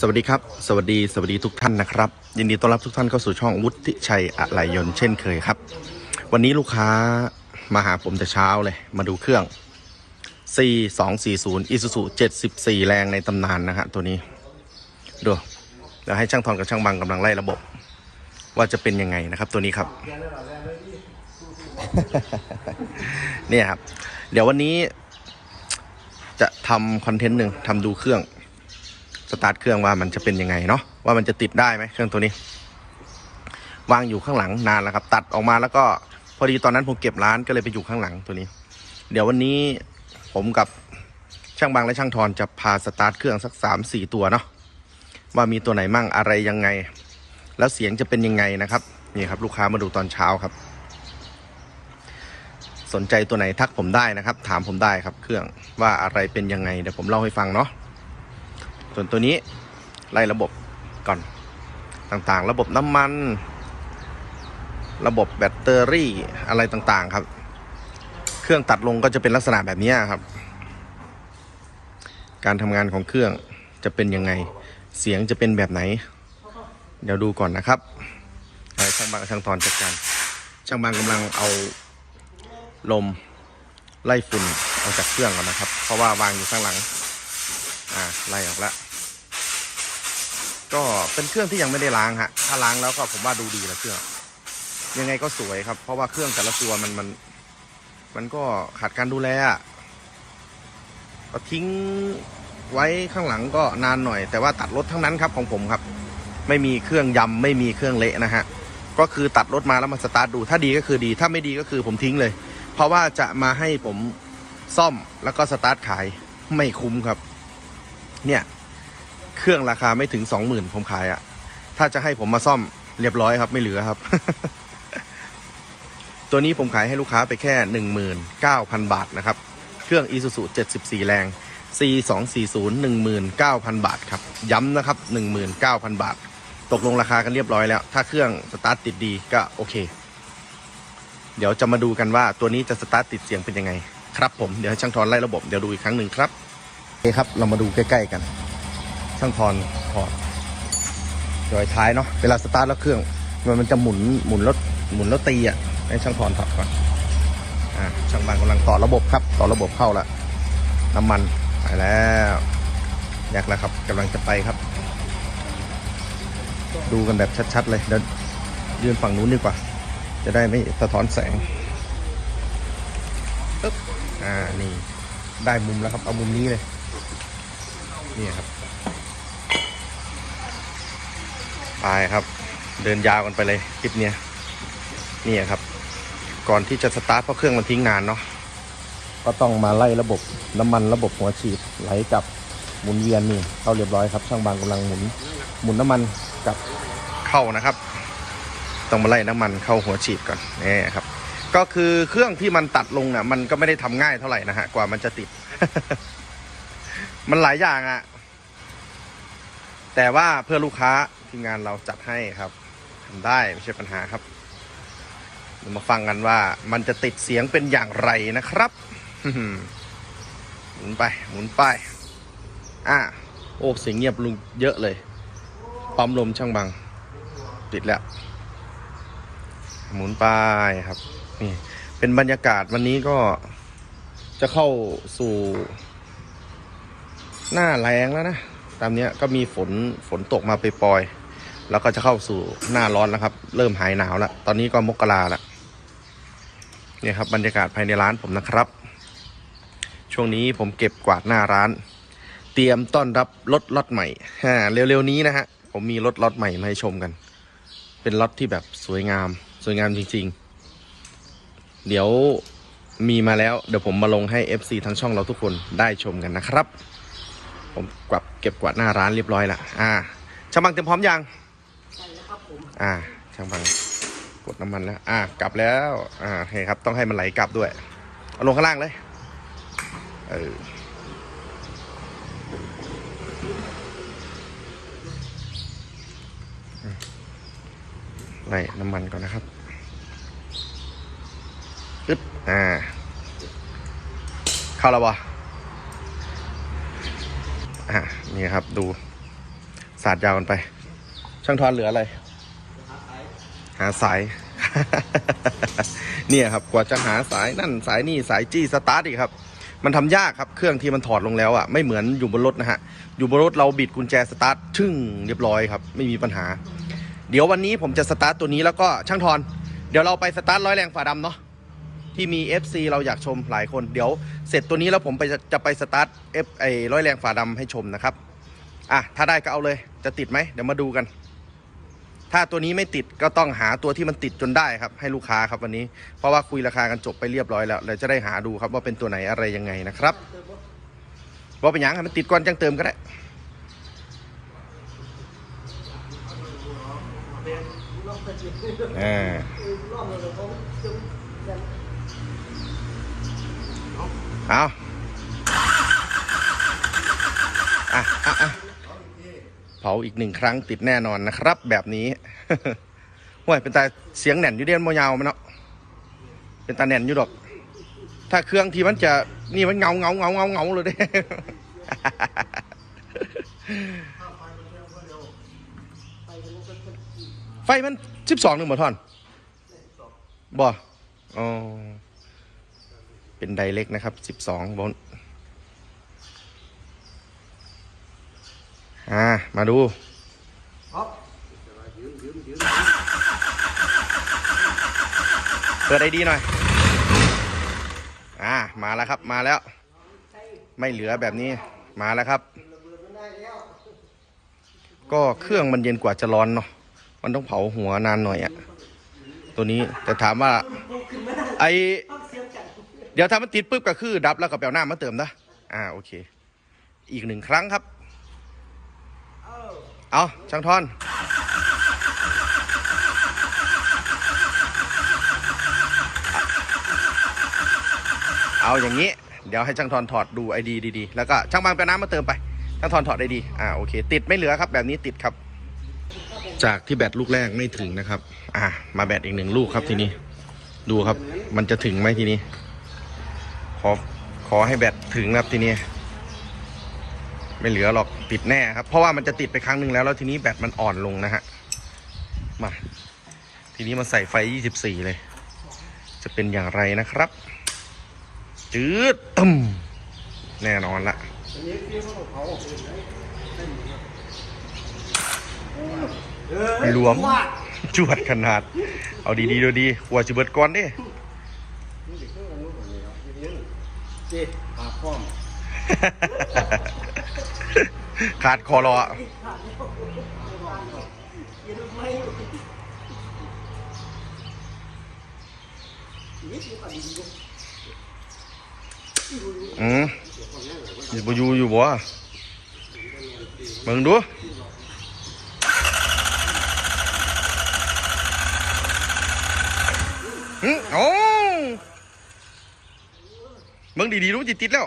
สวัสดีครับ สวัสดีสวัสดีทุกท่านนะครับ ยินดีต้อนรับทุกท่านเข้าสู่ช่องวุฒิชัยอะไหลยนต์เช่นเคยครับ วันนี้ลูกค้ามาหาผมแต่เช้าเลย มาดูเครื่อง C 2 4 0 Isuzu 74 แรงในตำนานนะฮะตัวนี้ดูเดี๋ยวให้ช่างทอนกับช่างบังกำลังไล่ระบบ ว่าจะเป็นยังไงนะครับ ตัวนี้ครับ เนี่ยครับ เดี๋ยววันนี้จะทำคอนเทนต์หนึ่งทำดูเครื่อง สตาร์ทเครื่องว่ามันจะเป็นยังไงเนาะว่ามันจะติดได้ไหมเครื่องตัวนี้ วางอยู่ข้างหลังนานแล้วครับ ตัดออกมาแล้วก็พอดีตอนนั้นผมเก็บร้านก็เลยไปอยู่ข้างหลังตัวนี้ เดี๋ยววันนี้ผมกับช่างบางและช่างทอนจะพาสตาร์ทเครื่องสักสามสี่ตัวเนาะว่ามีตัวไหนมั่งอะไรยังไง แล้วเสียงจะเป็นยังไงนะครับนี่ครับ ลูกค้ามาดูตอนเช้าครับ สนใจตัวไหนทักผมได้นะครับ ถามผมได้ครับ เครื่องว่าอะไรเป็นยังไงเดี๋ยวผมเล่าให้ฟังเนาะ ส่วนตัวนี้ไล่ระบบก่อนต่างๆ ระบบน้ำมัน ระบบแบตเตอรี่อะไรต่างๆครับ เครื่องตัดลงก็จะเป็นลักษณะแบบนี้ครับ การทำงานของเครื่องจะเป็นยังไง เสียงจะเป็นแบบไหน เดี๋ยวดูก่อนนะครับช่างบางช่างตอนจัดการช่างบางกำลังเอาลมไล่ฝุ่นออกจากเครื่องก่อนนะครับ เพราะว่าวางอยู่ข้างหลัง อ่าไล่ออกแล้ว ก็เป็นเครื่องที่ยังไม่ได้ล้างฮะถ้าล้างแล้วก็ผมว่าดูดีแล้วเครื่องยังไงก็สวยครับ เพราะว่าเครื่องแต่ละตัวมันมัน มันก็ขาดการดูแลก็ทิ้งไว้ข้างหลังก็นานหน่อย แต่ว่าตัดรถทั้งนั้นครับของผมครับ ไม่มีเครื่องยำไม่มีเครื่องเละนะฮะก็คือตัดรถมาแล้วมาสตาร์ทดู ถ้าดีก็คือดี ถ้าไม่ดีก็คือผมทิ้งเลย เพราะว่าจะมาให้ผมซ่อมแล้วก็สตาร์ทขายไม่คุ้มครับ เนี่ย เครื่องราคาไม่ถึงสองหมื่นผมขายอะถ้าจะให้ผมมาซ่อมเรียบร้อยครับ ไม่เหลือครับ ตัวนี้ผมขายให้ลูกค้าไปแค่หนึ่งหมื่นเก้าพันบาทนะครับ เครื่อง Isuzu 74แรง C 2 4 0 19,000บาทครับ ย้ำนะครับ19,000บาท ตกลงราคากันเรียบร้อยแล้ว ถ้าเครื่องสตาร์ทติดดีก็โอเค เดี๋ยวจะมาดูกันว่าตัวนี้จะสตาร์ทติดเสียงเป็นยังไง ครับผม เดี๋ยวช่างทอนไล่ระบบ เดี๋ยวดูอีกครั้งหนึ่งครับโอเคครับ เรามาดูใกล้ ๆ กัน ช่างทอนถอดจอยท้ายเนาะเวลาสตาร์ทแล้วเครื่อง มันมันจะหมุนหมุนรถหมุนรถตีอะให้ช่างทอนถอดก่อนอ่าช่างบางกำลังต่อระบบครับ ต่อระบบเข้าละน้ำมันไปแล้วอยากแล้วครับกำลังจะไปครับ ดูกันแบบชัดๆเลยเดี๋ยวยืนฝั่งนู้นดีกว่า จะได้ไม่สะท้อนแสงปึ๊บอ่านี่ได้มุมแล้วครับ เอามุมนี้เลย นี่ครับ ไปครับ เดินยาวกันไปเลยคลิปเนี้ยนี่ครับ ก่อนที่จะสตาร์ทเพราะเครื่องมันทิ้งนานเนาะก็ต้องมาไล่ระบบน้ำมันระบบหัวฉีดไหลกลับหมุนเวียนนี่เข้าเรียบร้อยครับ ช่างบางกำลังหมุนหมุนน้ำมันกับเข้านะครับ ต้องมาไล่น้ำมันเข้าหัวฉีดก่อนนี่ครับ ก็คือเครื่องที่มันตัดลงน่ะ มันก็ไม่ได้ทำง่ายเท่าไหร่นะฮะกว่ามันจะติด มันหลายอย่างอะแต่ว่าเพื่อลูกค้า ทีมงานเราจัดให้ครับทำได้ไม่ใช่ปัญหาครับเรามาฟังกันว่ามันจะติดเสียงเป็นอย่างไรนะครับหมุนไปหมุนไป อะโอ้เสียงเงียบลุงเยอะเลยปั๊มลมช่างบัง ติดแล้ว หมุนไปครับนี่เป็นบรรยากาศวันนี้ก็จะเข้าสู่ หน้าแรงแล้วนะ ตามเนี้ยก็มีฝนฝนตกมาไปปล่อยๆ แล้วก็จะเข้าสู่หน้าร้อนแล้วครับ เริ่มหายหนาวแล้ว ตอนนี้ก็มกราแล้วเนี่ยครับบรรยากาศภายในร้านผมนะครับ ช่วงนี้ผมเก็บกวาดหน้าร้าน เตรียมต้อนรับรถล็อตใหม่ฮ่าเร็วๆนี้นะฮะ ผมมีรถล็อตใหม่มาให้ชมกัน เป็นล็อตที่แบบสวยงาม สวยงามจริง ๆ เดี๋ยวมีมาแล้ว เดี๋ยวผมมาลงให้ FC ทั้งช่องเราทุกคนได้ชมกันนะครับ ผมกวับเก็บกวาดหน้าร้านเรียบร้อยละอ่าช่างบังเต็มพร้อมยัง อ่า ช่างบังกดน้ำมันแล้ว อ่า กลับแล้ว อ่าโอเคครับ ต้องให้มันไหลกลับด้วย เอาลงข้างล่างเลย เออไล่น้ำมันก่อนนะครับอึ๊บ อ่า เข้าแล้ววะอะนี่ครับ ดูศาสตร์ยาวกันไป ช่างทอนเหลืออะไร หาสาย เนี่ยครับกว่าจะหาสายนั่นสายนี่สายจี้สตาร์ทอีกครับ มันทำยากครับเครื่องที่มันถอดลงแล้วอะไม่เหมือนอยู่บนรถนะฮะอยู่บนรถเราบิดกุญแจสตาร์ทชึ่งเรียบร้อยครับ ไม่มีปัญหา เดี๋ยววันนี้ผมจะสตาร์ทตัวนี้แล้วก็ช่างทอนเดี๋ยวเราไปสตาร์ทร้อยแรงฝาดำเนาะที่มี FC เราอยากชมหลายคนเดี๋ยวเสร็จตัวนี้แล้วผมไปจะไปสตาร์ท F ไอร้อยแรงฝาดำให้ชมนะครับอะถ้าได้ก็เอาเลยจะติดไหมเดี๋ยวมาดูกัน ถ้าตัวนี้ไม่ติดก็ต้องหาตัวที่มันติดจนได้ครับ ให้ลูกค้าครับวันนี้ เพราะว่าคุยราคากันจบไปเรียบร้อยแล้วเราจะได้หาดูครับว่าเป็นตัวไหนอะไรยังไงนะครับว่าเป็นหยังให้มันติดก่อนจังเติมก็ได้อ่าเอาอะอะอะ เผาอีกหนึ่งครั้งติดแน่นอนนะครับ แบบนี้ห่วยเป็นตาเสียงแหน่นอยู่เดียนโมยาวมันเนาะเป็นตาแหน่นอยู่ดอก ถ้าเครื่องที่มันจะนี่มันเงาเงาเงาเงาเงาเลยเด้ไฟมันสิบสองหนึ่งบ่ท่อนบ่อ๋อเป็นไดเล็กนะครับ12โวลต์ อ่า มาดูเปิดไอดีหน่อย อ่า มาแล้วครับ มาแล้ว ไม่เหลือแบบนี้ มาแล้วครับ ก็เครื่องมันเย็นกว่าจะร้อนเนาะ มันต้องเผาหัวนานหน่อยอะตัวนี้ แต่ถามว่า ไอเดี๋ยวถ้ามันติดปุ๊บก็คือดับแล้วก็แปลวหน้ามาเติมนะ อ่า โอเค อีกหนึ่งครั้งครับ เอาช่างทอน เอาอย่างนี้ เดี๋ยวให้ช่างทอนถอดดูไอดีดีๆ แล้วก็ช่างบางแปลวน้ำมาเติมไป ช่างทอนถอดไอดีอ่าโอเค ติดไม่เหลือครับ แบบนี้ติดครับ จากที่แบตลูกแรกไม่ถึงนะครับ อ่า มาแบตอีกหนึ่งลูกครับทีนี้ ดูครับ มันจะถึงไหมทีนี้ ขอขอให้แบตถึงนะครับทีนี้ ไม่เหลือหรอกติดแน่ครับ เพราะว่ามันจะติดไปครั้งหนึ่งแล้วแล้วทีนี้แบตมันอ่อนลงนะฮะมาทีนี้มาใส่ไฟ 24 เลย จะเป็นอย่างไรนะครับ จืดตึมแน่นอนละหลวมจวดขนาด เอาดีๆดูดีกลัวจะเบิดก่อนดิเจ็ดหาป้อม ขาดคอรออืมอยู่บ่อยู่อยู่บ่เบิ่งดูอืมโอ้เบิ่งดีๆดูจิตติดแล้ว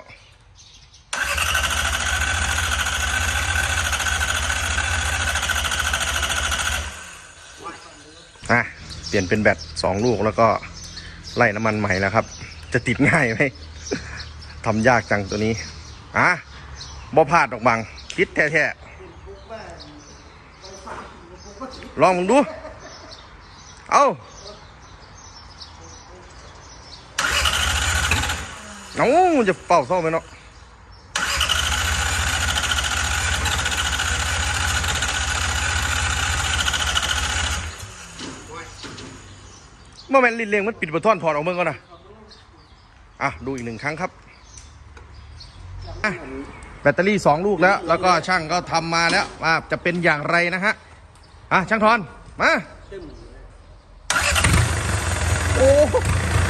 อะ เปลี่ยนเป็นแบตสองลูกแล้วก็ไล่น้ำมันใหม่แล้วครับ จะติดง่ายไหมทำยากจังตัวนี้อะบ่พลาดดอกบังติดแท้ๆลองมึงดู เอาเอาจะเป่าเศร้าไหมเนาะ เมื่อแมนลินเลงมันปิดบนท่อนถอดออกเมืองก่อนนะอะดูอีกหนึ่งครั้งครับอะแบตเตอรี่สองลูกแล้ว แล้วก็ช่างก็ทำมาแล้วว่าจะเป็นอย่างไรนะฮะอะช่างทอนมาโอ้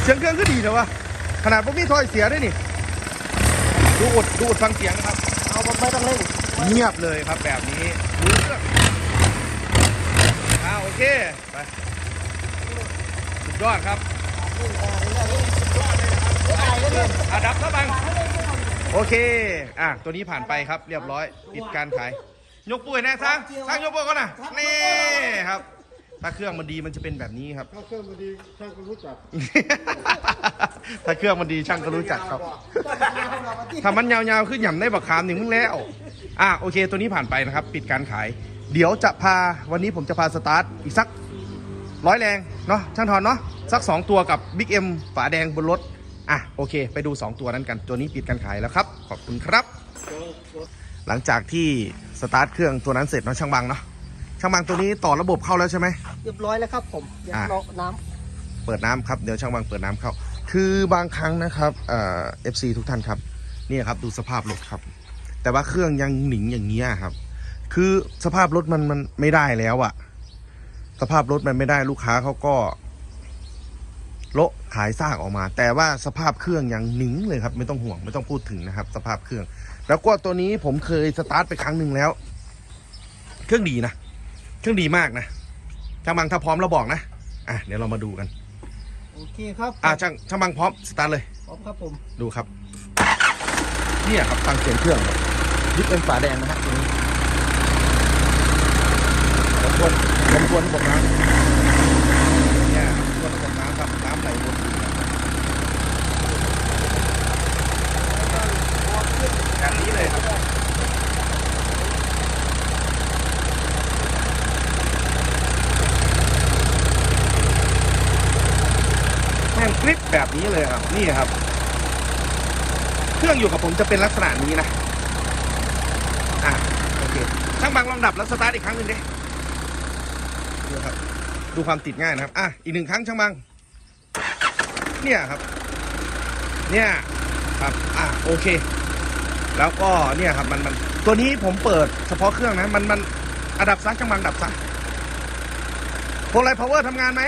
เสียงเครื่องก็ดีนะวะขนาดพวกนี้ถอยเสียด้วยนี่ ดูอดดูอดฟังเสียงนะครับ เอาไปต้องเล่นเงียบเลยครับแบบนี้รู้เรื่องอ่าโอเค ไปสุด ยอดครับอะดับซะบังโอเค อะ ตัวนี้ผ่านไปครับ เรียบร้อย ปิดการขาย ยกปุ้ยแน่สร้างสร้างยกปุ้ยก่อนนะนี่ครับ ถ้าเครื่องมันดีมันจะเป็นแบบนี้ครับ ถ้าเครื่องมันดีช่างก็รู้จัก ถ้าเครื่องมันดีช่างก็รู้จักครับ ถ้ามันยาวๆขึ้นหย่ำได้บักคามหนึ่งมึงแล้ว อะ โอเค ตัวนี้ผ่านไปนะครับ ปิดการขาย เดี๋ยวจะพา วันนี้ผมจะพาสตาร์ทอีกสัก ร้อยแรงเนาะช่างทอนเนาะสัก 2 ตัวกับบิ๊กเอ็มฝาแดงบนรถ อะ โอเค ไปดู 2 ตัวนั้นกัน ตัวนี้ปิดการขายแล้วครับ ขอบคุณครับ หลังจากที่สตาร์ทเครื่องตัวนั้นเสร็จเนาะช่างบังเนาะช่างบังตัวนี้ต่อระบบเข้าแล้วใช่ไหมเรียบร้อยแล้วครับผมเดี๋ยวอะรอน้เปิดน้ำครับเดี๋ยวช่างบังเปิดน้ำเข้า คือบางครั้งนะครับเอ่อฟซีทุกท่านครับนี่ครับดูสภาพรถครับ แต่ว่าเครื่องยังหนิงอย่างเงี้ยครับ คือสภาพรถมันมันไม่ได้แล้วอะ สภาพรถมันไม่ได้ลูกค้าเขาก็โละขายซากออกมา แต่ว่าสภาพเครื่องยังหนิงเลยครับ ไม่ต้องห่วงไม่ต้องพูดถึงนะครับ สภาพเครื่อง แล้วก็ตัวนี้ผมเคยสตาร์ทไปครั้งหนึ่งแล้ว เครื่องดีนะเครื่องดีมากนะช่างบังถ้าพร้อมเราบอกนะอะเดี๋ยวเรามาดูกันำโอเคครับอ่าช่างช่างบังพร้อมสตาร์ทเลยพร้อมครับผมดูครับเนี่ยครับฟังเสียงเครื่องยึดเป็นฝาแดงนะฮะตัวนี้รบกวนร บวนผมน้ำเนี่ยรบวนผมน้ำครับน้ำไหลหมดแบบนี้เลยครับแห้งกริบแบบนี้เลยครับ นี่ครับ เครื่องอยู่กับผมจะเป็นลักษณะนี้นะ อะ โอเคช่างบังลองดับแล้วสตาร์ทอีกครั้งหนึ่งดิ ดูครับ ดูความติดง่ายนะครับ อะ อีกหนึ่งครั้งช่างบัง เนี่ยครับ เนี่ยครับ อะ โอเค แล้วก็เนี่ยครับ มันมัน ตัวนี้ผมเปิดเฉพาะเครื่องนะ มันมันอะดับซักช่างบังดับซักโพลไลพาวเวอร์ทำงานไหม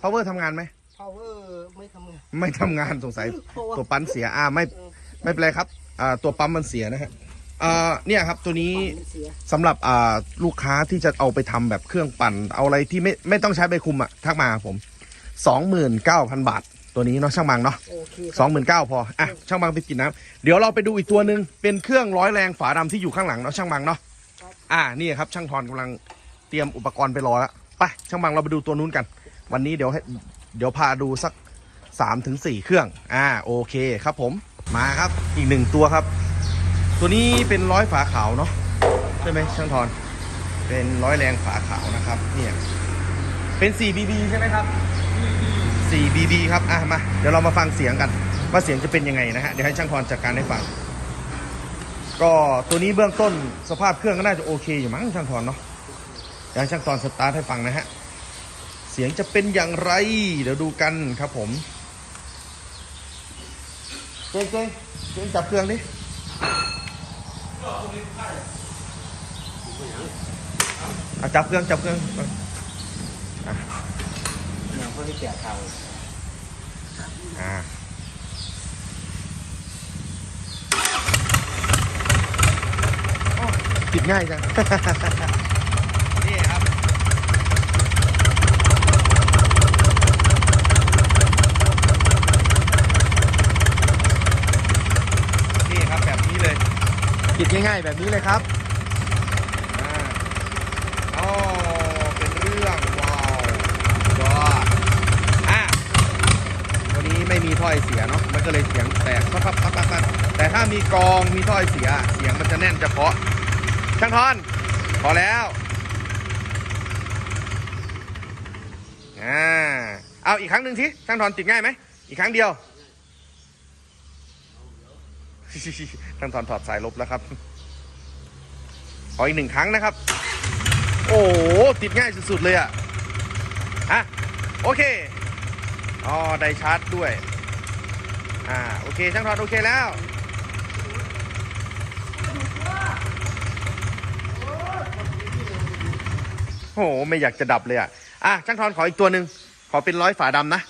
พาวเวอร์ทำงานไหมพาวเวอร์ไม่ทำงาน ไม่ทำงานสงสัยเพราะว่าตัวปั้นเสีย อ่าไม่เออไม่เป็นไรครับ อ่า ตัวปั๊มมันเสียนะฮะ อ่าเนี่ยครับตัวนี้มันเสียสำหรับอ่าลูกค้าที่จะเอาไปทำแบบเครื่องปั่น เอาอะไรที่ไม่ไม่ต้องใช้ใบคุมอะทักมาหาผมสองหมื่นเก้าพันบาท ตัวนี้เนาะช่างบังเนาะโอเคคสรัอบงหมื่นเก้าพออะช่างบังไปกินน้ำเดี๋ยวเราไปดูอีกตัวหนึ่งเป็นเครื่องร้อยแรงฝาดำที่อยู่ข้างหลังเนาะช่างบังเนาะอ่านี่ครับช่างทอนกำลังเตรียมอุปกรณ์ไปรอแล้วไปช่างบังเราไปดูตัวนู้นกัน วันนี้เดี๋ยวให้เดี๋ยวพาดูสักสามถึงสี่เครื่อง อ่า โอเคครับผม มาครับ อีกหนึ่งตัวครับ ตัวนี้เป็นร้อยฝาขาวเนาะใช่ไหมช่างทอน เป็นร้อยแรงฝาขาวนะครับเนี่ยเป็น 4BB ใช่ไหมครับ 4BB ครับอะมาเดี๋ยวเรามาฟังเสียงกันว่าเสียงจะเป็นยังไงนะฮะเดี๋ยวให้ช่างทอนจัดการให้ฟัง ก็ตัวนี้เบื้องต้นสภาพเครื่องก็น่าจะโอเคอยู่มั้งช่างทอนเนาะเดี๋ยวช่างทอนสตาร์ทให้ฟังนะฮะเสียงจะเป็นอย่างไร เดี๋ยวดูกันครับผมเจ๊งเจ๊งเจ๊งจับเครื่องดิ อะจับเครื่องจับเครื่องเนี่ยพวกที่แจกเขาอ่าปิดง่ายจัง นี่ครับ นี่ครับแบบนี้เลย ปิดง่ายๆแบบนี้เลยครับอ๋อเป็นเรื่องว้าวยอดอะตัวนี้ไม่มีถ้อยเสียเนาะ มันก็เลยเสียงแตกปั๊บปั๊บปั๊บปั๊บแต่ถ้ามีกองมีถ้อยเสีย เสียงมันจะแน่นจะเพาะ ช่างทอน พอแล้ว อ่า เอาอีกครั้งหนึ่งทีช่างทอนติดง่ายไหม อีกครั้งเดียว ช่างทอนถอดสายลบแล้วครับขออีกหนึ่งครั้งนะครับ โอ้โหติดง่ายสุดๆเลยอะอะโอเคอ๋อได้ชาร์จด้วย อ่าโอเคช่างทอนโอเคแล้วโอ้โหไม่อยากจะดับเลยอะ อะช่างทอนขออีกตัวหนึ่งขอเป็นร้อยฝาดำนะ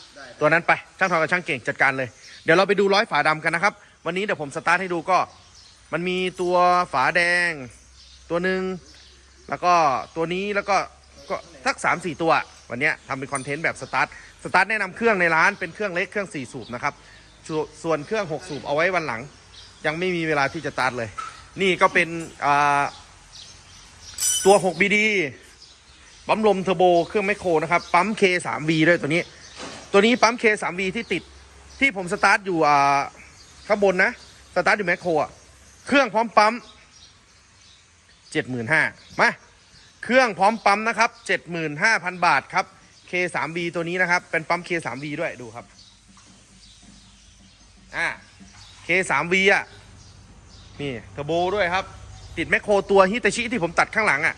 ตัวนั้นไป ช่างทอนกับช่างเก่งจัดการเลย เดี๋ยวเราไปดูร้อยฝาดำกันนะครับ วันนี้เดี๋ยวผมสตาร์ทให้ดูก็ มันมีตัวฝาแดง ตัวหนึ่งแล้วก็ตัวนี้แล้วก็ก็สักสามสี่ตัว วันนี้ทำเป็นคอนเทนต์แบบสตาร์ทสตาร์ทแนะนำเครื่องในร้านเป็นเครื่องเล็กเครื่องสี่สูบนะครับส่วนเครื่องหกสูบเอาไว้วันหลัง ยังไม่มีเวลาที่จะสตาร์ทเลย นี่ก็เป็นตัว 6BD ปั๊มลมเทอร์โบเครื่องไมโครนะครับ ปั๊ม K3V ด้วยตัวนี้ ตัวนี้ปั๊ม K3V ที่ติดที่ผมสตาร์ทอยู่อ่า ข้างบนนะ สตาร์ทอยู่แมคโครอะ เครื่องพร้อมปั๊มเจ็ดหมื่นห้ามา เครื่องพร้อมปั๊มนะครับเจ็ดหมื่นห้าพันบาทครับ K3V ตัวนี้นะครับ เป็นปั๊ม K3V ด้วยดูครับ อ่า K3V อะ นี่เทอร์โบด้วยครับ ติดแมคโครตัวฮิตาชิที่ผมตัดข้างหลังอะ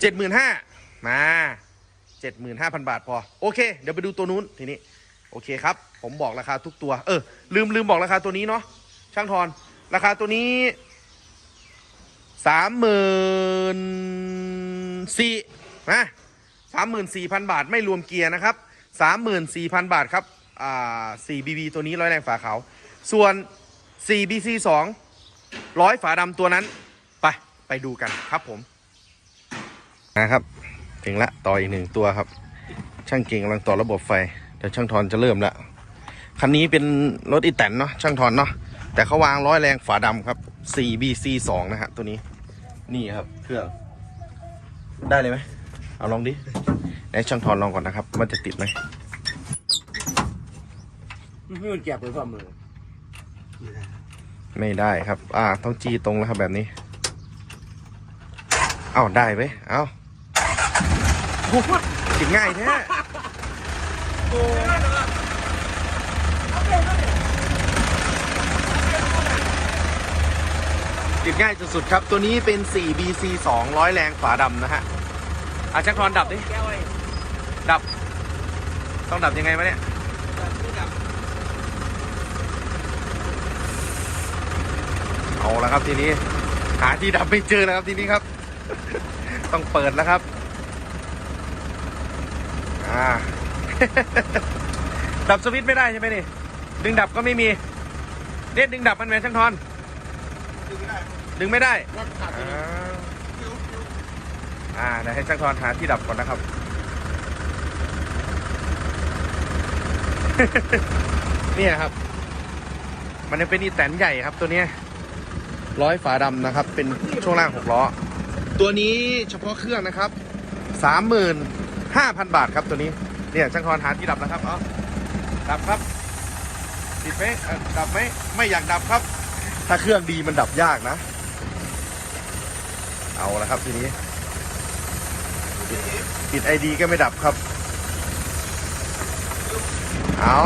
เจ็ดหมื่นห้ามาเจ็ดหมื่นห้าพันบาทพอ โอเค เดี๋ยวไปดูตัวนู้นทีนี้ โอเคครับ ผมบอกราคาทุกตัว เออ ลืมลืมบอกราคาตัวนี้เนาะช่างทอน ราคาตัวนี้สามหมื่นสี่นะสามหมื่นสี่พันบาทไม่รวมเกียร์นะครับสามหมื่นสี่พันบาทครับ อ่าสี่บีบีตัวนี้ร้อยแรงฝาขาว ส่วนสี่บีซีสองร้อยฝาดำตัวนั้น ไป ไปดูกันครับผม นะครับ ถึงละ ต่ออีกหนึ่งตัวครับ ช่างเก่งกำลังต่อระบบไฟเดี๋ยวช่างทอนจะเริ่มละ คันนี้เป็นรถอีแตนเนาะช่างทอนเนาะแต่เขาวางร้อยแรงฝาดำครับ 4BC 2 นะฮะตัวนี้ นี่ครับเครื่อง ได้เลยไหม เอาลองดิไหนช่างทอนลองก่อนนะครับ มันจะติดไหมไม่มันแก็บเลยความมือไม่ได้ครับ อ่า ต้องจีตรงแล้วครับแบบนี้ เอ้าได้ไหมเอ้าโอ้โหติดง่ายแท้ ติดง่ายสุดๆครับ ตัวนี้เป็น 4BC 200 แรงฝาดำนะฮะอาช่างทอนดับดิ ดับ ต้องดับยังไงวะเนี่ย เอาแล้วครับทีนี้ หาที่ดับไม่เจอแล้วครับทีนี้ครับ ต้องเปิดแล้วครับ อ่า ดับสวิตช์ไม่ได้ใช่ไหมนี่ ดึงดับก็ไม่มีเด็ดดึงดับมันไหมช่างทอน ดึงไม่ได้รถขาดอ่าอ่าเดี๋ยวให้ช่างทอนหาที่ดับก่อนนะครับเนี่ยครับ มันยังเป็นอีแตนใหญ่ครับตัวเนี้ยร้อยฝาดำนะครับ เป็นช่วงล่างหกล้อ ตัวนี้เฉพาะเครื่องนะครับสามหมื่นห้าพันบาทครับตัวนี้ เนี่ยช่างทอนหาที่ดับนะครับ เอาดับครับ ติดไหมเอ่อดับไหมไม่อยากดับครับ ถ้าเครื่องดีมันดับยากนะ เอาละครับทีนี้ปิดไอดีก็ไม่ดับครับ เอา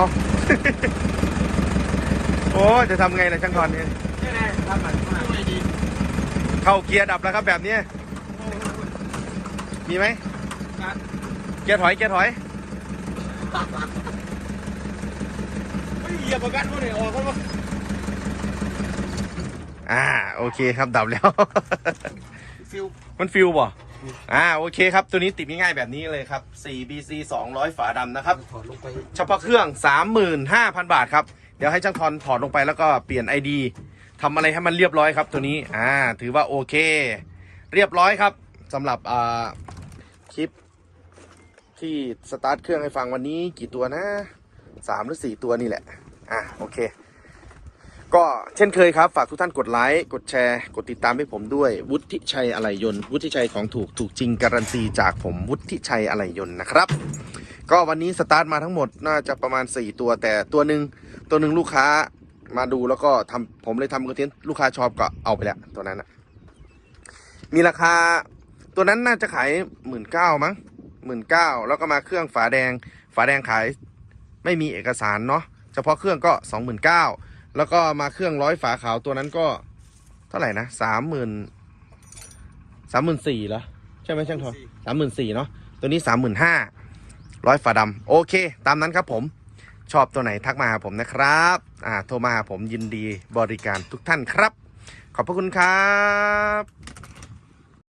โอ้จะทำไงล่ะช่างทอนเนี่ยเข้าเกียร์ดับแล้วครับแบบนี้ มีไหมเกียร์ถอยเกียร์ถอย เหยียบประกันพวกนี้ออกก็ว่าอ่าโอเคครับดับแล้ว ฟิวมันฟิวบ่อ่าโอเคครับตัวนี้ติดง่ายๆแบบนี้เลยครับ 4BC 200 ฝาดำนะครับ ถอดลงไปเฉพาะเครื่อง 35,000 บาทครับ เดี๋ยวให้ช่างทอนถอดลงไปแล้วก็เปลี่ยน ID ทำอะไรให้มันเรียบร้อยครับตัวนี้ อ่า ถือว่าโอเค เรียบร้อยครับสำหรับอ่าคลิป ที่สตาร์ทเครื่องให้ฟังวันนี้กี่ตัวนะสามหรือสี่ตัวนี่แหละ อะโอเค ก็เช่นเคยครับ ฝากทุกท่านกดไลค์กดแชร์ กดติดตามให้ผมด้วย วุฒิชัยอะไหลยนต์วุฒิชัยของถูกถูกจริงการันตีจากผมวุฒิชัยอะไหลยนต์นะครับ ก็วันนี้สตาร์ทมาทั้งหมดน่าจะประมาณ 4 ตัวแต่ตัวหนึ่งตัวหนึ่งลูกค้ามาดูแล้วก็ทำผมเลยทำคอนเทนต์ลูกค้าชอบก็เอาไปแล้วตัวนั้นนะมีราคาตัวนั้นน่าจะขายหมื่นเก้ามั้งหมื่นเก้าแล้วก็มาเครื่องฝาแดง ฝาแดงขายไม่มีเอกสารเนาะ เฉพาะเครื่องก็สองหมื่นเก้าแล้วก็มาเครื่องร้อยฝาขาวตัวนั้นก็เท่าไหร่นะสามหมื่นสามหมื่นสี่เหรอใช่ไหมช่างทองสามหมื่นสี่เนาะตัวนี้สามหมื่นห้าร้อยฝาดำโอเค ตามนั้นครับผมชอบตัวไหนทักมาหาผมนะครับอ่าโทรมาหาผมยินดีบริการทุกท่านครับ ขอบพระคุณครับ